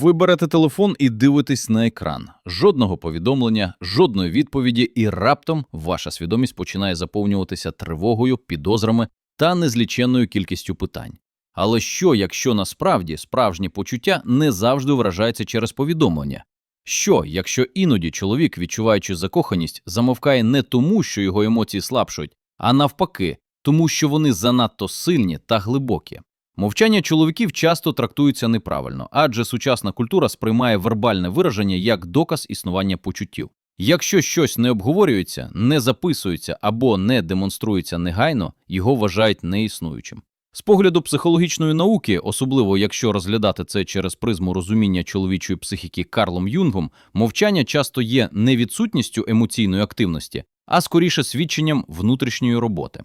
Ви берете телефон і дивитесь на екран. Жодного повідомлення, жодної відповіді, і раптом ваша свідомість починає заповнюватися тривогою, підозрами та незліченною кількістю питань. Але що, якщо насправді справжнє почуття не завжди виражається через повідомлення? Що, якщо іноді чоловік, відчуваючи закоханість, замовкає не тому, що його емоції слабшують, а навпаки, тому що вони занадто сильні та глибокі? Мовчання чоловіків часто трактується неправильно, адже сучасна культура сприймає вербальне вираження як доказ існування почуттів. Якщо щось не обговорюється, не записується або не демонструється негайно, його вважають неіснуючим. З погляду психологічної науки, особливо якщо розглядати це через призму розуміння чоловічої психіки Карлом Юнгом, мовчання часто є не відсутністю емоційної активності, а скоріше свідченням внутрішньої роботи.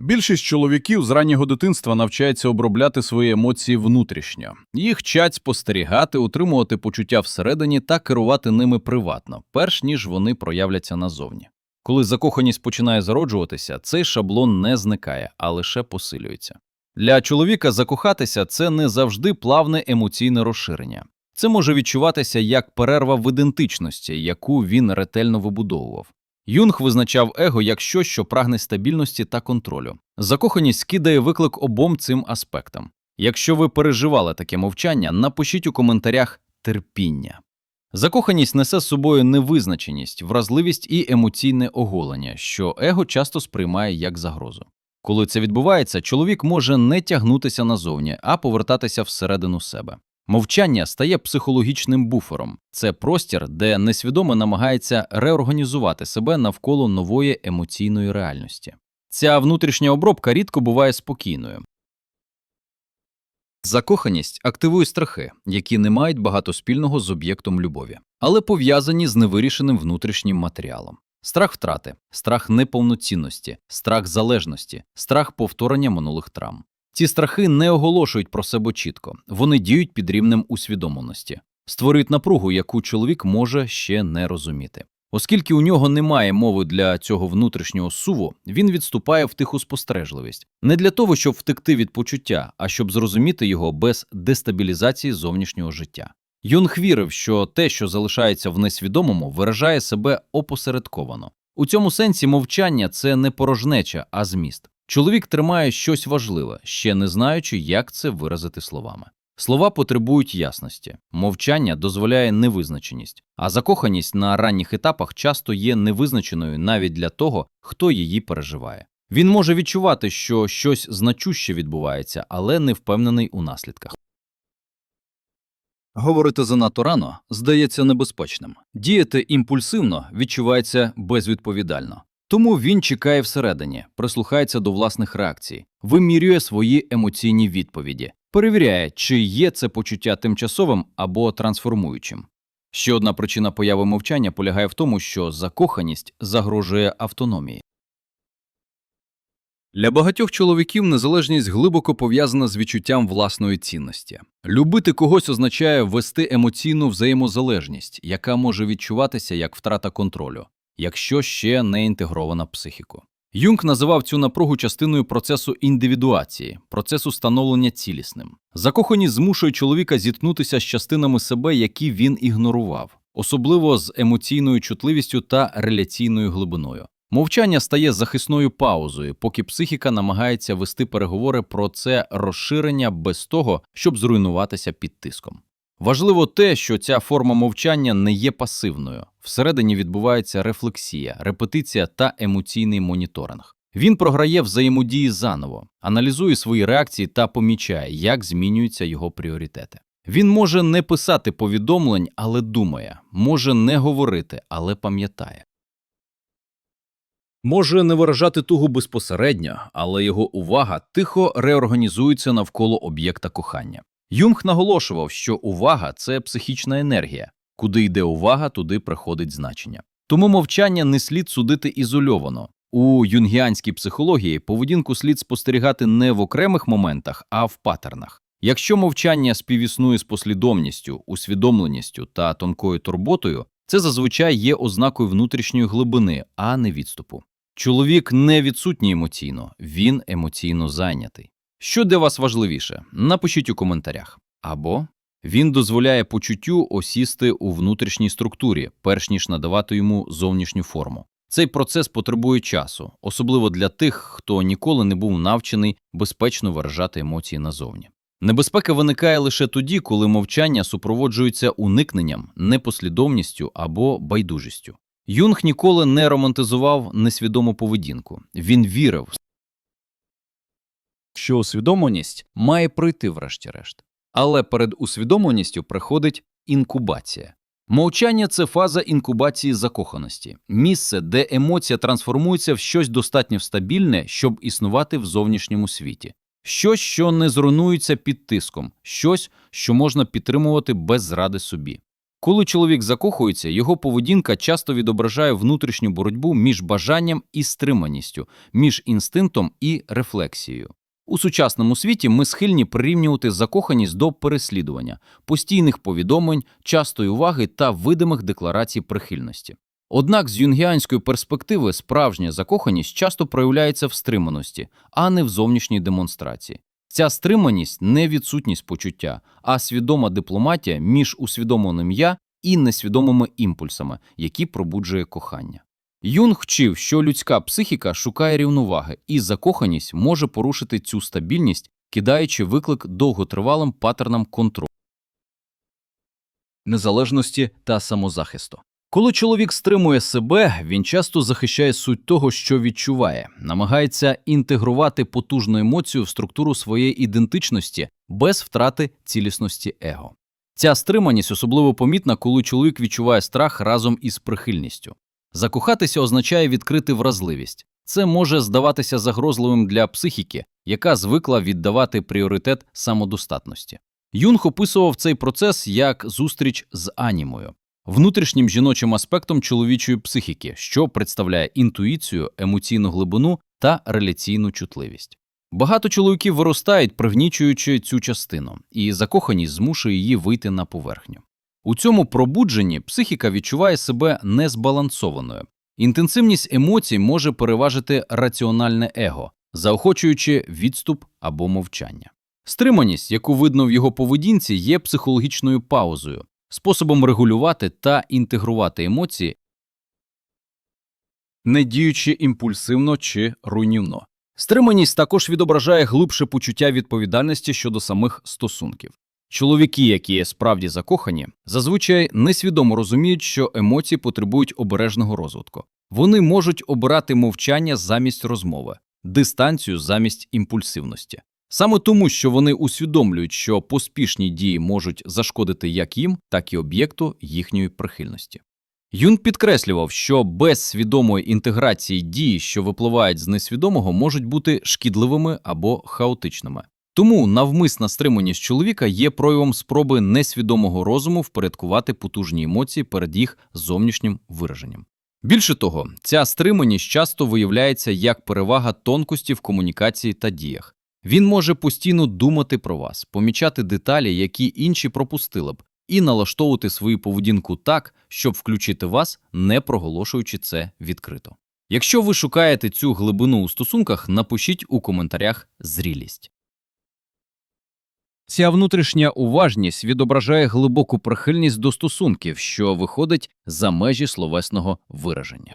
Більшість чоловіків з раннього дитинства навчається обробляти свої емоції внутрішньо. Їх вчать спостерігати, утримувати почуття всередині та керувати ними приватно, перш ніж вони проявляться назовні. Коли закоханість починає зароджуватися, цей шаблон не зникає, а лише посилюється. Для чоловіка закохатися це не завжди плавне емоційне розширення. Це може відчуватися як перерва в ідентичності, яку він ретельно вибудовував. Юнг визначав его як щось, що прагне стабільності та контролю. Закоханість скидає виклик обом цим аспектам. Якщо ви переживали таке мовчання, напишіть у коментарях терпіння. Закоханість несе з собою невизначеність, вразливість і емоційне оголення, що его часто сприймає як загрозу. Коли це відбувається, чоловік може не тягнутися назовні, а повертатися всередину себе. Мовчання стає психологічним буфером. Це простір, де несвідомо намагається реорганізувати себе навколо нової емоційної реальності. Ця внутрішня обробка рідко буває спокійною. Закоханість активує страхи, які не мають багато спільного з об'єктом любові, але пов'язані з невирішеним внутрішнім матеріалом. Страх втрати, страх неповноцінності, страх залежності, страх повторення минулих травм. Ці страхи не оголошують про себе чітко, вони діють під рівнем усвідомленості, створюють напругу, яку чоловік може ще не розуміти. Оскільки у нього немає мови для цього внутрішнього суву, він відступає в тиху спостережливість не для того, щоб втекти від почуття, а щоб зрозуміти його без дестабілізації зовнішнього життя. Юнг вірив, що те, що залишається в несвідомому, виражає себе опосередковано. У цьому сенсі мовчання це не порожнеча, а зміст. Чоловік тримає щось важливе, ще не знаючи, як це виразити словами. Слова потребують ясності, мовчання дозволяє невизначеність, а закоханість на ранніх етапах часто є невизначеною навіть для того, хто її переживає. Він може відчувати, що щось значуще відбувається, але не впевнений у наслідках. Говорити занадто рано здається небезпечним. Діяти імпульсивно відчувається безвідповідально. Тому він чекає всередині, прислухається до власних реакцій, вимірює свої емоційні відповіді, перевіряє, чи є це почуття тимчасовим або трансформуючим. Ще одна причина появи мовчання полягає в тому, що закоханість загрожує автономії. Для багатьох чоловіків незалежність глибоко пов'язана з відчуттям власної цінності. Любити когось означає вести емоційну взаємозалежність, яка може відчуватися як втрата контролю, якщо ще не інтегрована психіку. Юнг називав цю напругу частиною процесу індивідуації, процесу становлення цілісним. Закоханість змушує чоловіка зіткнутися з частинами себе, які він ігнорував, особливо з емоційною чутливістю та реляційною глибиною. Мовчання стає захисною паузою, поки психіка намагається вести переговори про це розширення без того, щоб зруйнуватися під тиском. Важливо те, що ця форма мовчання не є пасивною. Всередині відбувається рефлексія, репетиція та емоційний моніторинг. Він програє взаємодії заново, аналізує свої реакції та помічає, як змінюються його пріоритети. Він може не писати повідомлень, але думає, може не говорити, але пам'ятає. Може не виражати тугу безпосередньо, але його увага тихо реорганізується навколо об'єкта кохання. Юнг наголошував, що увага це психічна енергія. Куди йде увага, туди приходить значення. Тому мовчання не слід судити ізольовано. У юнгіанській психології поведінку слід спостерігати не в окремих моментах, а в паттернах. Якщо мовчання співіснує з послідовністю, усвідомленістю та тонкою турботою, це зазвичай є ознакою внутрішньої глибини, а не відступу. Чоловік не відсутній емоційно, він емоційно зайнятий. Що для вас важливіше? Напишіть у коментарях. Або він дозволяє почуттю осісти у внутрішній структурі, перш ніж надавати йому зовнішню форму. Цей процес потребує часу, особливо для тих, хто ніколи не був навчений безпечно виражати емоції назовні. Небезпека виникає лише тоді, коли мовчання супроводжується уникненням, непослідовністю або байдужістю. Юнг ніколи не романтизував несвідому поведінку. Він вірив, що усвідомленість має пройти врешті-решт. Але перед усвідомленістю приходить інкубація. Мовчання це фаза інкубації закоханості, місце, де емоція трансформується в щось достатньо стабільне, щоб існувати в зовнішньому світі, щось, що не зруйнується під тиском, щось, що можна підтримувати без зради собі. Коли чоловік закохується, його поведінка часто відображає внутрішню боротьбу між бажанням і стриманістю, між інстинктом і рефлексією. У сучасному світі ми схильні прирівнювати закоханість до переслідування, постійних повідомлень, частої уваги та видимих декларацій прихильності. Однак з юнгіанської перспективи справжня закоханість часто проявляється в стриманості, а не в зовнішній демонстрації. Ця стриманість не відсутність почуття, а свідома дипломатія між усвідомленим я і несвідомими імпульсами, які пробуджує кохання. Юнг вчив, що людська психіка шукає рівноваги, і закоханість може порушити цю стабільність, кидаючи виклик довготривалим паттернам контролю, незалежності та самозахисту. Коли чоловік стримує себе, він часто захищає суть того, що відчуває, намагається інтегрувати потужну емоцію в структуру своєї ідентичності без втрати цілісності его. Ця стриманість особливо помітна, коли чоловік відчуває страх разом із прихильністю. Закохатися означає відкрити вразливість. Це може здаватися загрозливим для психіки, яка звикла віддавати пріоритет самодостатності. Юнг описував цей процес як зустріч з анімою, внутрішнім жіночим аспектом чоловічої психіки, що представляє інтуїцію, емоційну глибину та реляційну чутливість. Багато чоловіків виростають, пригнічуючи цю частину, і закоханість змушує її вийти на поверхню. У цьому пробудженні психіка відчуває себе незбалансованою. Інтенсивність емоцій може переважити раціональне его, заохочуючи відступ або мовчання. Стриманість, яку видно в його поведінці, є психологічною паузою, способом регулювати та інтегрувати емоції, не діючи імпульсивно чи руйнівно. Стриманість також відображає глибше почуття відповідальності щодо самих стосунків. Чоловіки, які справді закохані, зазвичай несвідомо розуміють, що емоції потребують обережного розвитку. Вони можуть обирати мовчання замість розмови, дистанцію замість імпульсивності. Саме тому, що вони усвідомлюють, що поспішні дії можуть зашкодити як їм, так і об'єкту їхньої прихильності. Юн підкреслював, що без свідомої інтеграції дії, що випливають з несвідомого, можуть бути шкідливими або хаотичними. Тому навмисна стриманість чоловіка є проявом спроби несвідомого розуму впорядкувати потужні емоції перед їх зовнішнім вираженням. Більше того, ця стриманість часто виявляється як перевага тонкості в комунікації та діях. Він може постійно думати про вас, помічати деталі, які інші пропустили б, і налаштовувати свою поведінку так, щоб включити вас, не проголошуючи це відкрито. Якщо ви шукаєте цю глибину у стосунках, напишіть у коментарях зрілість. Ця внутрішня уважність відображає глибоку прихильність до стосунків, що виходить за межі словесного вираження.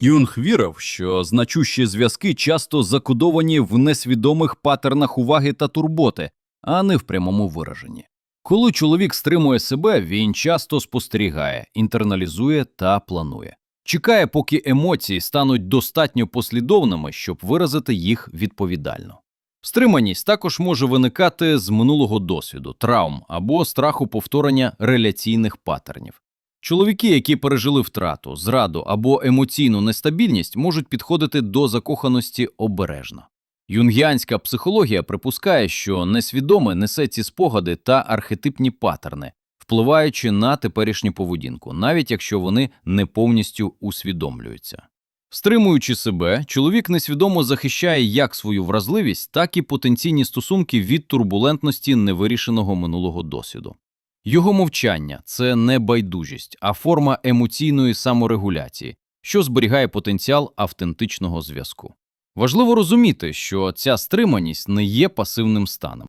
Юнг вірив, що значущі зв'язки часто закодовані в несвідомих патернах уваги та турботи, а не в прямому вираженні. Коли чоловік стримує себе, він часто спостерігає, інтерналізує та планує. Чекає, поки емоції стануть достатньо послідовними, щоб виразити їх відповідально. Стриманість також може виникати з минулого досвіду, травм або страху повторення реляційних паттернів. Чоловіки, які пережили втрату, зраду або емоційну нестабільність, можуть підходити до закоханості обережно. Юнгіанська психологія припускає, що несвідоме несе ці спогади та архетипні паттерни, впливаючи на теперішню поведінку, навіть якщо вони не повністю усвідомлюються. Стримуючи себе, чоловік несвідомо захищає як свою вразливість, так і потенційні стосунки від турбулентності невирішеного минулого досвіду. Його мовчання це не байдужість, а форма емоційної саморегуляції, що зберігає потенціал автентичного зв'язку. Важливо розуміти, що ця стриманість не є пасивним станом.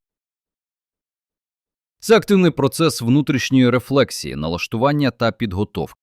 Це активний процес внутрішньої рефлексії, налаштування та підготовки.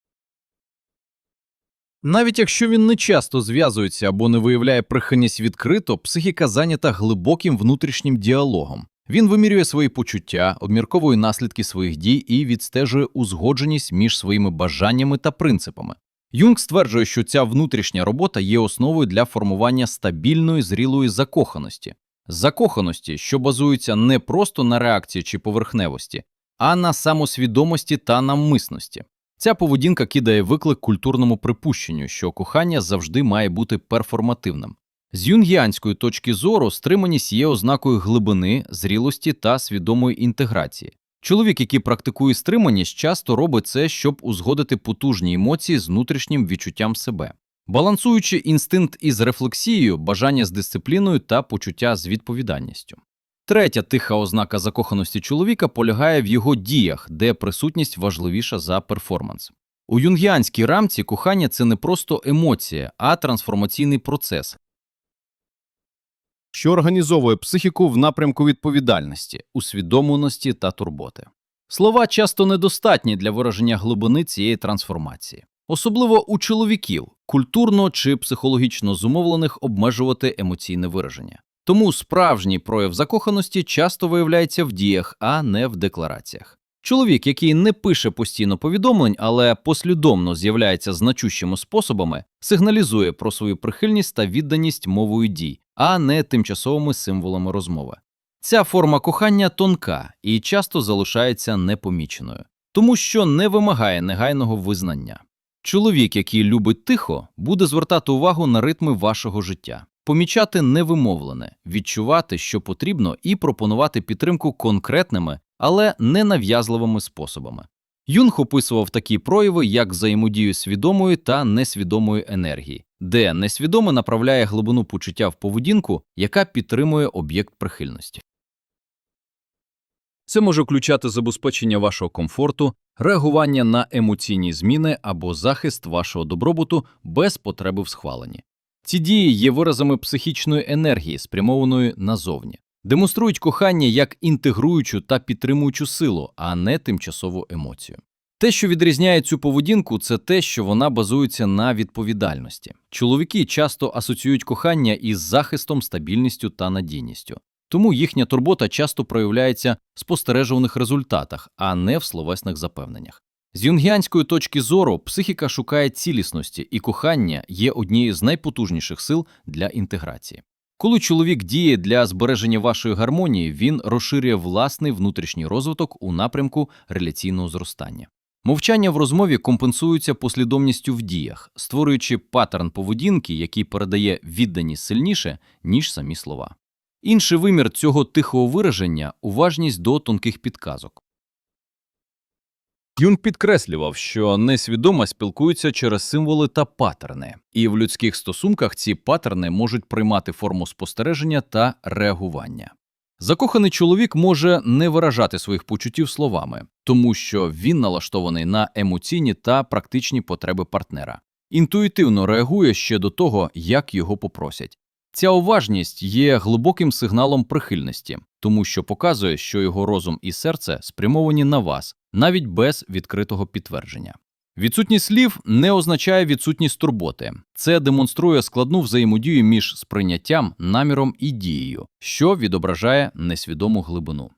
Навіть якщо він не часто зв'язується або не виявляє прихильність відкрито, психіка зайнята глибоким внутрішнім діалогом. Він вимірює свої почуття, обмірковує наслідки своїх дій і відстежує узгодженість між своїми бажаннями та принципами. Юнг стверджує, що ця внутрішня робота є основою для формування стабільної зрілої закоханості, закоханості, що базується не просто на реакції чи поверхневості, а на самосвідомості та намисності. Ця поведінка кидає виклик культурному припущенню, що кохання завжди має бути перформативним. З юнгіанської точки зору стриманість є ознакою глибини, зрілості та свідомої інтеграції. Чоловік, який практикує стриманість, часто робить це, щоб узгодити потужні емоції з внутрішнім відчуттям себе, балансуючи інстинкт із рефлексією, бажання з дисципліною та почуття з відповідальністю. Третя тиха ознака закоханості чоловіка полягає в його діях, де присутність важливіша за перформанс. У юнгіанській рамці кохання це не просто емоція, а трансформаційний процес, що організовує психіку в напрямку відповідальності, усвідомленості та турботи. Слова часто недостатні для вираження глибини цієї трансформації, особливо у чоловіків, культурно чи психологічно зумовлених обмежувати емоційне вираження. Тому справжній прояв закоханості часто виявляється в діях, а не в деклараціях. Чоловік, який не пише постійно повідомлень, але послідовно з'являється значущими способами, сигналізує про свою прихильність та відданість мовою дій, а не тимчасовими символами розмови. Ця форма кохання тонка і часто залишається непоміченою, тому що не вимагає негайного визнання. Чоловік, який любить тихо, буде звертати увагу на ритми вашого життя, помічати невимовлене, відчувати, що потрібно, і пропонувати підтримку конкретними, але ненав'язливими способами. Юнг описував такі прояви, як взаємодію свідомої та несвідомої енергії, де несвідоме направляє глибину почуття в поведінку, яка підтримує об'єкт прихильності. Це може включати забезпечення вашого комфорту, реагування на емоційні зміни або захист вашого добробуту без потреби в схваленні. Ці дії є виразами психічної енергії, спрямованої назовні, демонструють кохання як інтегруючу та підтримуючу силу, а не тимчасову емоцію. Те, що відрізняє цю поведінку, це те, що вона базується на відповідальності. Чоловіки часто асоціюють кохання із захистом, стабільністю та надійністю. Тому їхня турбота часто проявляється в спостережуваних результатах, а не в словесних запевненнях. З юнгіанської точки зору психіка шукає цілісності, і кохання є однією з найпотужніших сил для інтеграції. Коли чоловік діє для збереження вашої гармонії, він розширює власний внутрішній розвиток у напрямку реляційного зростання. Мовчання в розмові компенсується послідовністю в діях, створюючи паттерн поведінки, який передає відданість сильніше, ніж самі слова. Інший вимір цього тихого вираження уважність до тонких підказок. Юнг підкреслював, що несвідомо спілкуються через символи та паттерни, і в людських стосунках ці паттерни можуть приймати форму спостереження та реагування. Закоханий чоловік може не виражати своїх почуттів словами, тому що він налаштований на емоційні та практичні потреби партнера, інтуїтивно реагує ще до того, як його попросять. Ця уважність є глибоким сигналом прихильності, тому що показує, що його розум і серце спрямовані на вас, навіть без відкритого підтвердження. Відсутність слів не означає відсутність турботи. Це демонструє складну взаємодію між сприйняттям, наміром і дією, що відображає несвідому глибину.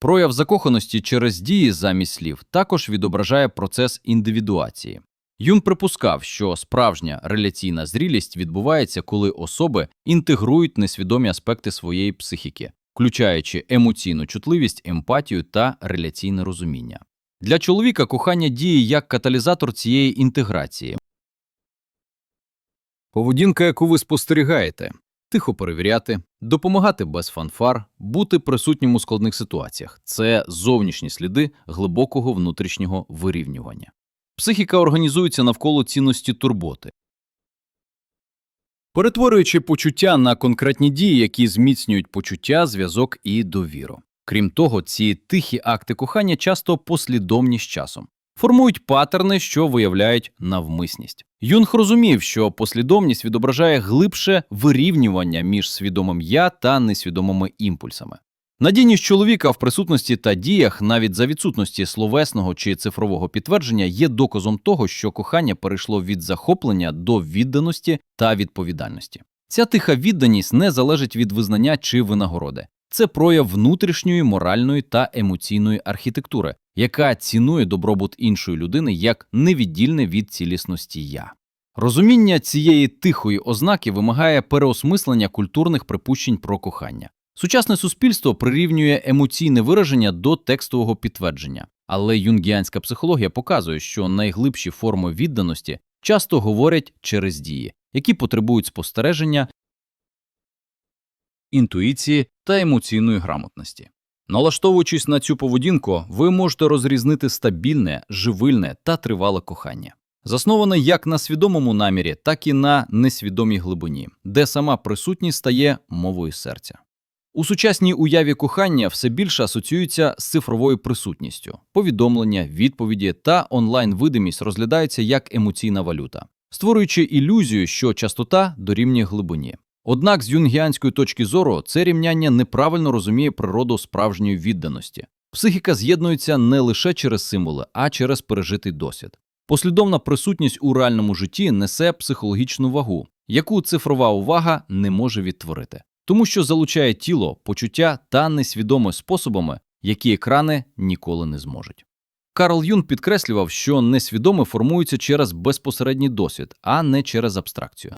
Прояв закоханості через дії замість слів також відображає процес індивідуації. Юн припускав, що справжня реляційна зрілість відбувається, коли особи інтегрують несвідомі аспекти своєї психіки, включаючи емоційну чутливість, емпатію та реляційне розуміння. Для чоловіка кохання діє як каталізатор цієї інтеграції. Поведінка, яку ви спостерігаєте, тихо перевіряти, допомагати без фанфар, бути присутнім у складних ситуаціях це зовнішні сліди глибокого внутрішнього вирівнювання. Психіка організується навколо цінності турботи, перетворюючи почуття на конкретні дії, які зміцнюють почуття, зв'язок і довіру. Крім того, ці тихі акти кохання часто послідовні з часом, формують паттерни, що виявляють навмисність. Юнг розумів, що послідовність відображає глибше вирівнювання між свідомим я та несвідомими імпульсами. Надійність чоловіка в присутності та діях, навіть за відсутності словесного чи цифрового підтвердження, є доказом того, що кохання перейшло від захоплення до відданості та відповідальності. Ця тиха відданість не залежить від визнання чи винагороди. Це прояв внутрішньої моральної та емоційної архітектури, яка цінує добробут іншої людини як невіддільне від цілісності я. Розуміння цієї тихої ознаки вимагає переосмислення культурних припущень про кохання. Сучасне суспільство прирівнює емоційне вираження до текстового підтвердження, але юнгіанська психологія показує, що найглибші форми відданості часто говорять через дії, які потребують спостереження, інтуїції та емоційної грамотності. Налаштовуючись на цю поведінку, ви можете розрізнити стабільне, живильне та тривале кохання, засноване як на свідомому намірі, так і на несвідомій глибині, де сама присутність стає мовою серця. У сучасній уяві кохання все більше асоціюється з цифровою присутністю. Повідомлення, відповіді та онлайн-видимість розглядаються як емоційна валюта, створюючи ілюзію, що частота дорівнює глибині. Однак з юнгіанської точки зору це рівняння неправильно розуміє природу справжньої відданості. Психіка з'єднується не лише через символи, а через пережитий досвід. Послідовна присутність у реальному житті несе психологічну вагу, яку цифрова увага не може відтворити, тому що залучає тіло, почуття та несвідомі способами, які екрани ніколи не зможуть. Карл Юн підкреслював, що несвідоме формується через безпосередній досвід, а не через абстракцію.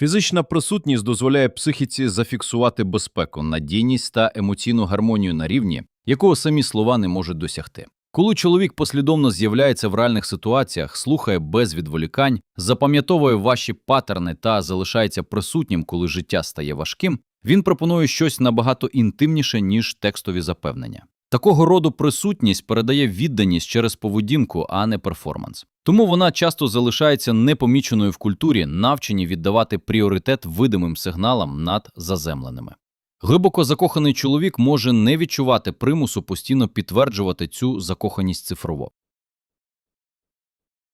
Фізична присутність дозволяє психіці зафіксувати безпеку, надійність та емоційну гармонію на рівні, якого самі слова не можуть досягти. Коли чоловік послідовно з'являється в реальних ситуаціях, слухає без відволікань, запам'ятовує ваші паттерни та залишається присутнім, коли життя стає важким, він пропонує щось набагато інтимніше, ніж текстові запевнення. Такого роду присутність передає відданість через поведінку, а не перформанс. Тому вона часто залишається непоміченою в культурі, навчені віддавати пріоритет видимим сигналам над заземленими. Глибоко закоханий чоловік може не відчувати примусу постійно підтверджувати цю закоханість цифрово.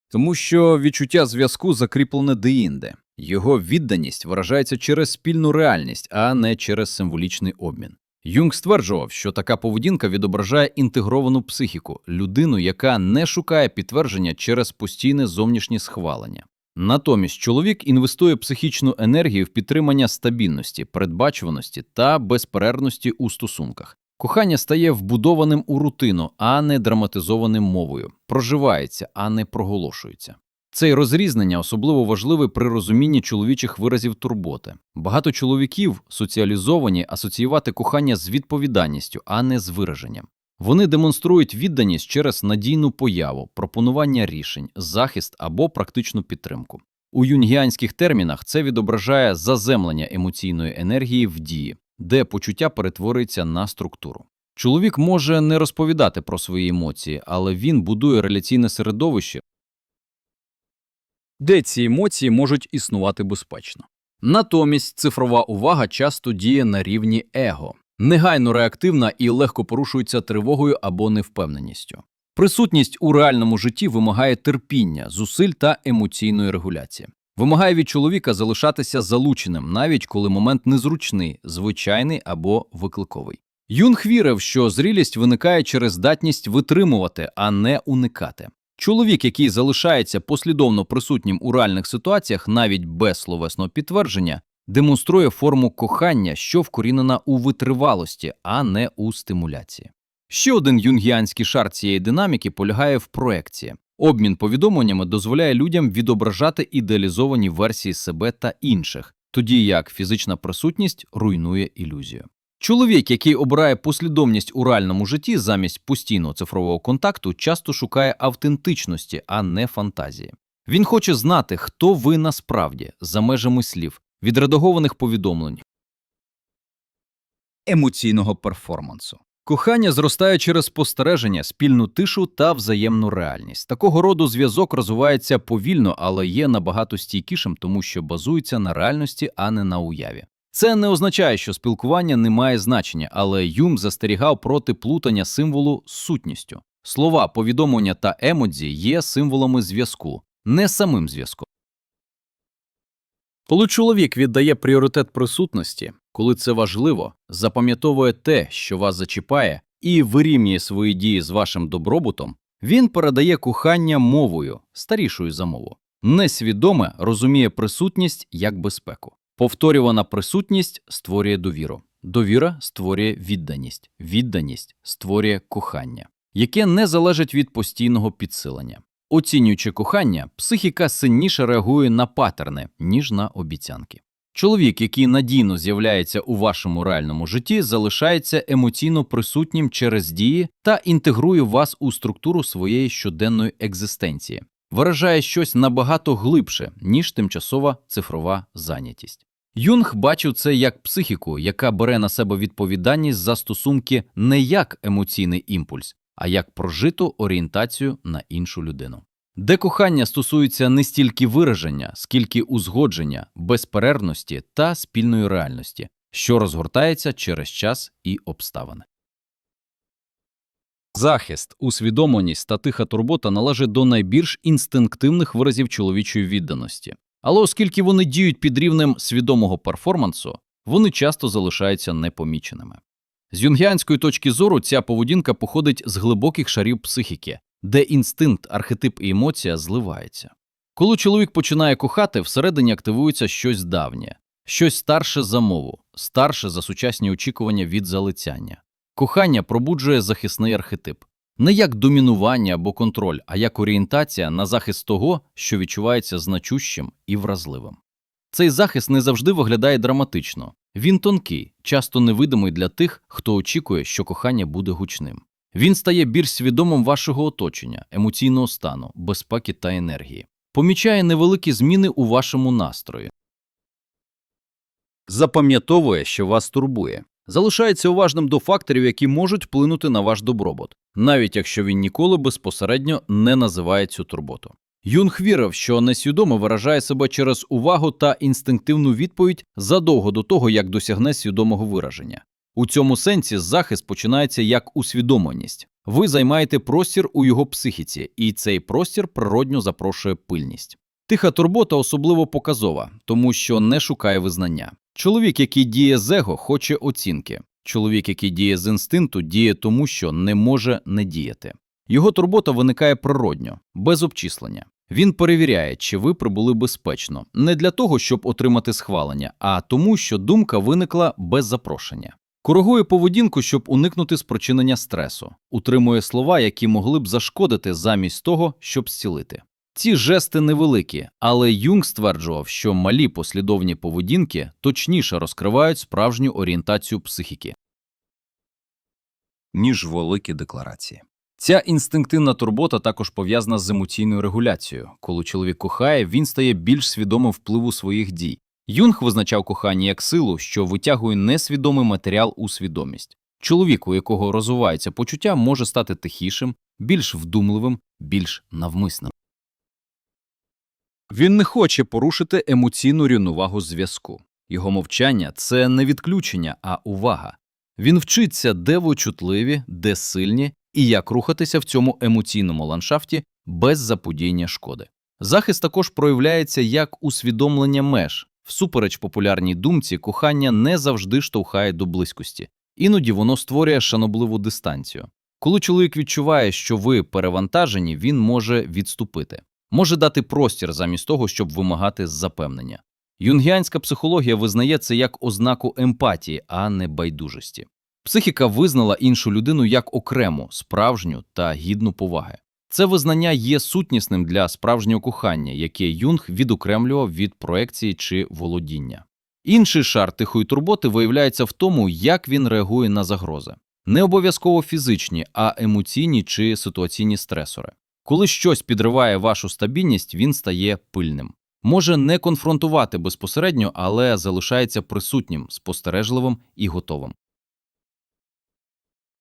Тому що відчуття зв'язку закріплене деінде. Його відданість виражається через спільну реальність, а не через символічний обмін. Юнг стверджував, що така поведінка відображає інтегровану психіку, людину, яка не шукає підтвердження через постійне зовнішнє схвалення. Натомість чоловік інвестує психічну енергію в підтримання стабільності, передбачуваності та безперервності у стосунках. Кохання стає вбудованим у рутину, а не драматизованим мовою, проживається, а не проголошується. Цей розрізнення особливо важливе при розумінні чоловічих виразів турботи. Багато чоловіків соціалізовані асоціювати кохання з відповідальністю, а не з вираженням. Вони демонструють відданість через надійну появу, пропонування рішень, захист або практичну підтримку. У юнгіанських термінах це відображає заземлення емоційної енергії в дії, де почуття перетворюється на структуру. Чоловік може не розповідати про свої емоції, але він будує реляційне середовище, де ці емоції можуть існувати безпечно. Натомість цифрова увага часто діє на рівні его, негайно реактивна і легко порушується тривогою або невпевненістю. Присутність у реальному житті вимагає терпіння, зусиль та емоційної регуляції. Вимагає від чоловіка залишатися залученим, навіть коли момент незручний, звичайний або викликовий. Юнг вірив, що зрілість виникає через здатність витримувати, а не уникати. Чоловік, який залишається послідовно присутнім у реальних ситуаціях, навіть без словесного підтвердження, демонструє форму кохання, що вкорінена у витривалості, а не у стимуляції. Ще один юнгіанський шар цієї динаміки полягає в проекції. Обмін повідомленнями дозволяє людям відображати ідеалізовані версії себе та інших, тоді як фізична присутність руйнує ілюзію. Чоловік, який обирає послідовність у реальному житті замість постійного цифрового контакту, часто шукає автентичності, а не фантазії. Він хоче знати, хто ви насправді за межами слів, відредагованих повідомлень, емоційного перформансу. Кохання зростає через спостереження, спільну тишу та взаємну реальність. Такого роду зв'язок розвивається повільно, але є набагато стійкішим, тому що базується на реальності, а не на уяві. Це не означає, що спілкування не має значення, але Юм застерігав проти плутання символу з сутністю. Слова, повідомлення та емодзі є символами зв'язку, не самим зв'язком. Коли чоловік віддає пріоритет присутності, коли це важливо, запам'ятовує те, що вас зачіпає, і вирівнює свої дії з вашим добробутом, він передає кохання мовою, старішою за мову. Несвідоме розуміє присутність як безпеку. Повторювана присутність створює довіру. Довіра створює відданість. Відданість створює кохання, яке не залежить від постійного підсилення. Оцінюючи кохання, психіка сильніше реагує на патерни, ніж на обіцянки. Чоловік, який надійно з'являється у вашому реальному житті, залишається емоційно присутнім через дії та інтегрує вас у структуру своєї щоденної екзистенції, виражає щось набагато глибше, ніж тимчасова цифрова зайнятість. Юнг бачив це як психіку, яка бере на себе відповідальність за стосунки не як емоційний імпульс, а як прожиту орієнтацію на іншу людину. Де кохання стосується не стільки вираження, скільки узгодження, безперервності та спільної реальності, що розгортається через час і обставини. Захист, усвідомленість та тиха турбота належать до найбільш інстинктивних виразів чоловічої відданості. Але оскільки вони діють під рівнем свідомого перформансу, вони часто залишаються непоміченими. З юнгіанської точки зору ця поведінка походить з глибоких шарів психіки, де інстинкт, архетип і емоція зливаються. Коли чоловік починає кохати, всередині активується щось давнє, щось старше за мову, старше за сучасні очікування від залицяння. Кохання пробуджує захисний архетип не як домінування або контроль, а як орієнтація на захист того, що відчувається значущим і вразливим. Цей захист не завжди виглядає драматично. Він тонкий, часто невидимий для тих, хто очікує, що кохання буде гучним. Він стає більш свідомим вашого оточення, емоційного стану, безпеки та енергії, помічає невеликі зміни у вашому настрої, запам'ятовує, що вас турбує, залишається уважним до факторів, які можуть вплинути на ваш добробут, навіть якщо він ніколи безпосередньо не називає цю турботу. Юнг вірив, що несвідомо виражає себе через увагу та інстинктивну відповідь задовго до того, як досягне свідомого вираження. У цьому сенсі захист починається як усвідомленість. Ви займаєте простір у його психіці, і цей простір природньо запрошує пильність. Тиха турбота особливо показова, тому що не шукає визнання. Чоловік, який діє з его, хоче оцінки. Чоловік, який діє з інстинкту, діє тому, що не може не діяти. Його турбота виникає природньо, без обчислення. Він перевіряє, чи ви прибули безпечно, не для того, щоб отримати схвалення, а тому, що думка виникла без запрошення. Коригує поведінку, щоб уникнути спричинення стресу, утримує слова, які могли б зашкодити замість того, щоб зцілити. Ці жести невеликі, але Юнг стверджував, що малі послідовні поведінки точніше розкривають справжню орієнтацію психіки. ніж великі декларації. Ця інстинктивна турбота також пов'язана з емоційною регуляцією. Коли чоловік кохає, він стає більш свідомим впливу своїх дій. Юнг визначав кохання як силу, що витягує несвідомий матеріал у свідомість. Чоловік, у якого розвивається почуття, може стати тихішим, більш вдумливим, більш навмисним. Він не хоче порушити емоційну рівновагу зв'язку. Його мовчання це не відключення, а увага. Він вчиться, де ви чутливі, де сильні, і як рухатися в цьому емоційному ландшафті без заподіяння шкоди. Захист також проявляється як усвідомлення меж. Всупереч популярній думці, кохання не завжди штовхає до близькості, іноді воно створює шанобливу дистанцію. Коли чоловік відчуває, що ви перевантажені, він може відступити, може дати простір замість того, щоб вимагати запевнення. Юнгіанська психологія визнає це як ознаку емпатії, а не байдужості. Психіка визнала іншу людину як окрему, справжню та гідну поваги. Це визнання є сутнісним для справжнього кохання, яке Юнг відокремлював від проекції чи володіння. Інший шар тихої турботи виявляється в тому, як він реагує на загрози. Не обов'язково фізичні, а емоційні чи ситуаційні стресори. Коли щось підриває вашу стабільність, він стає пильним. Може не конфронтувати безпосередньо, але залишається присутнім, спостережливим і готовим.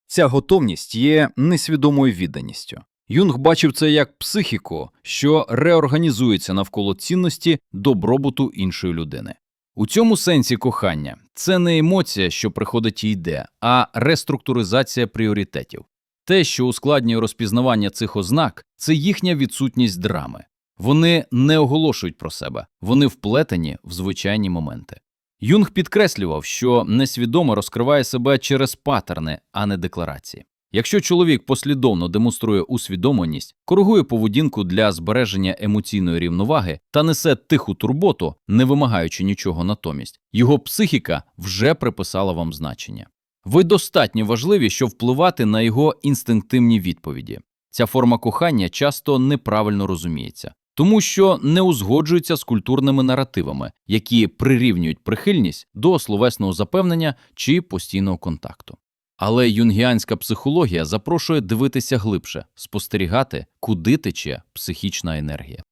Ця готовність є несвідомою відданістю. Юнг бачив це як психіку, що реорганізується навколо цінності добробуту іншої людини. У цьому сенсі кохання це не емоція, що приходить і йде, а реструктуризація пріоритетів. Те, що ускладнює розпізнавання цих ознак, це їхня відсутність драми. Вони не оголошують про себе, вони вплетені в звичайні моменти. Юнг підкреслював, що несвідомо розкриває себе через патерни, а не декларації. Якщо чоловік послідовно демонструє усвідомленість, коригує поведінку для збереження емоційної рівноваги та несе тиху турботу, не вимагаючи нічого натомість, його психіка вже приписала вам значення. Ви достатньо важливі, щоб впливати на його інстинктивні відповіді. Ця форма кохання часто неправильно розуміється, тому що не узгоджується з культурними наративами, які прирівнюють прихильність до словесного запевнення чи постійного контакту. Але юнгіанська психологія запрошує дивитися глибше, спостерігати, куди тече психічна енергія.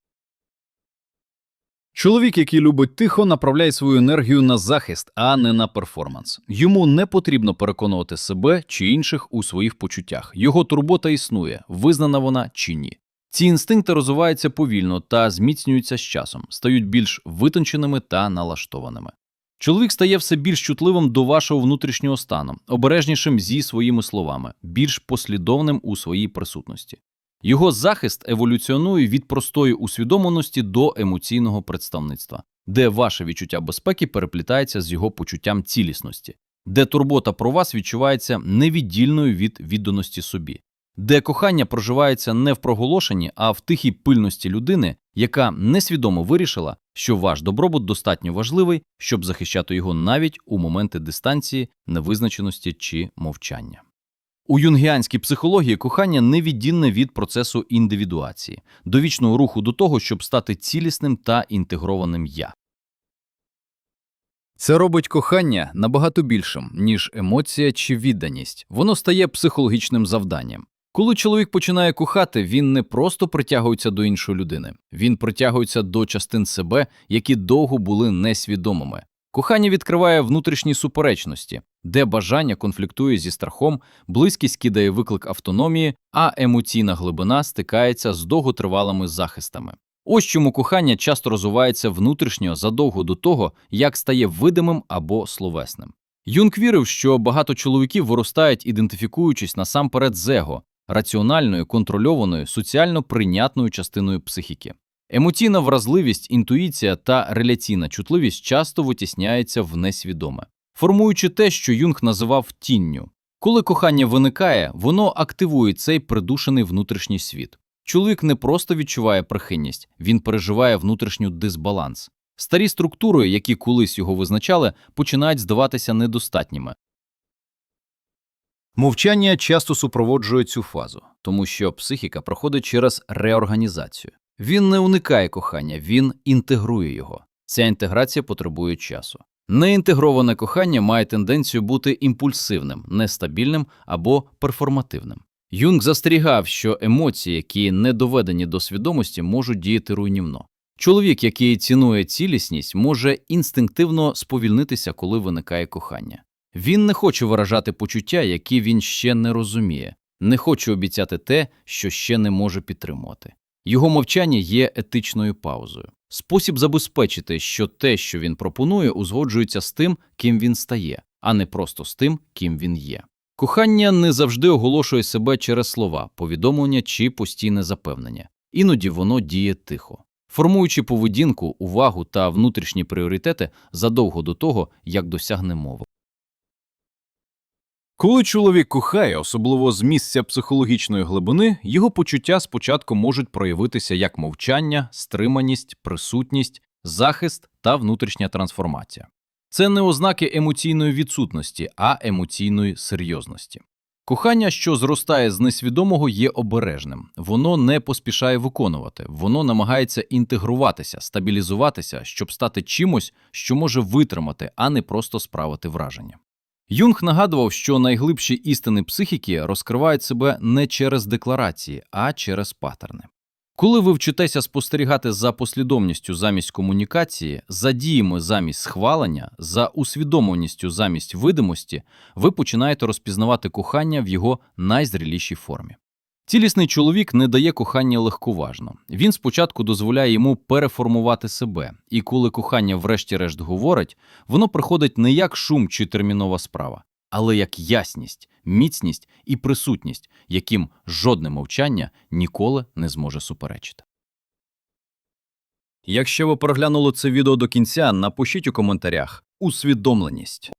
Чоловік, який любить тихо, направляє свою енергію на захист, а не на перформанс. Йому не потрібно переконувати себе чи інших у своїх почуттях. Його турбота існує, визнана вона чи ні. Ці інстинкти розвиваються повільно та зміцнюються з часом, стають більш витонченими та налаштованими. Чоловік стає все більш чутливим до вашого внутрішнього стану, обережнішим зі своїми словами, більш послідовним у своїй присутності. Його захист еволюціонує від простої усвідомленості до емоційного представництва, де ваше відчуття безпеки переплітається з його почуттям цілісності, де турбота про вас відчувається невіддільною від відданості собі, де кохання проживається не в проголошенні, а в тихій пильності людини, яка несвідомо вирішила, що ваш добробут достатньо важливий, щоб захищати його навіть у моменти дистанції, невизначеності чи мовчання. У юнгіанській психології кохання невіддільне від процесу індивідуації, до вічного руху до того, щоб стати цілісним та інтегрованим я. Це робить кохання набагато більшим, ніж емоція чи відданість. Воно стає психологічним завданням. Коли чоловік починає кохати, він не просто притягується до іншої людини, він притягується до частин себе, які довго були несвідомими. Кохання відкриває внутрішні суперечності, де бажання конфліктує зі страхом, близькість кидає виклик автономії, а емоційна глибина стикається з довготривалими захистами. Ось чому кохання часто розвивається внутрішньо задовго до того, як стає видимим або словесним. Юнг вірив, що багато чоловіків виростають, ідентифікуючись насамперед з его, раціональною, контрольованою, соціально прийнятною частиною психіки. Емоційна вразливість, інтуїція та реляційна чутливість часто витісняються в несвідоме, формуючи те, що Юнг називав тінню. Коли кохання виникає, воно активує цей придушений внутрішній світ. Чоловік не просто відчуває прихильність, він переживає внутрішню дисбаланс. Старі структури, які колись його визначали, починають здаватися недостатніми. Мовчання часто супроводжує цю фазу, тому що психіка проходить через реорганізацію. Він не уникає кохання, він інтегрує його. Ця інтеграція потребує часу. Неінтегроване кохання має тенденцію бути імпульсивним, нестабільним або перформативним. Юнг застерігав, що емоції, які не доведені до свідомості, можуть діяти руйнівно. Чоловік, який цінує цілісність, може інстинктивно сповільнитися, коли виникає кохання. Він не хоче виражати почуття, які він ще не розуміє, не хоче обіцяти те, що ще не може підтримувати. Його мовчання є етичною паузою. Спосіб забезпечити, що те, що він пропонує, узгоджується з тим, ким він стає, а не просто з тим, ким він є. Кохання не завжди оголошує себе через слова, повідомлення чи постійне запевнення. Іноді воно діє тихо, формуючи поведінку, увагу та внутрішні пріоритети задовго до того, як досягне мови. Коли чоловік кохає, особливо з місця психологічної глибини, його почуття спочатку можуть проявитися як мовчання, стриманість, присутність, захист та внутрішня трансформація. Це не ознаки емоційної відсутності, а емоційної серйозності. Кохання, що зростає з несвідомого, є обережним. Воно не поспішає виконувати, воно намагається інтегруватися, стабілізуватися, щоб стати чимось, що може витримати, а не просто справити враження. Юнг нагадував, що найглибші істини психіки розкривають себе не через декларації, а через паттерни. Коли ви вчитеся спостерігати за послідовністю замість комунікації, за діями замість схвалення, за усвідомленістю замість видимості, ви починаєте розпізнавати кохання в його найзрілішій формі. Цілісний чоловік не дає кохання легковажно. Він спочатку дозволяє йому переформувати себе, і коли кохання врешті-решт говорить, воно приходить не як шум чи термінова справа, але як ясність, міцність і присутність, яким жодне мовчання ніколи не зможе суперечити. Якщо ви переглянули це відео до кінця, напишіть у коментарях усвідомленість.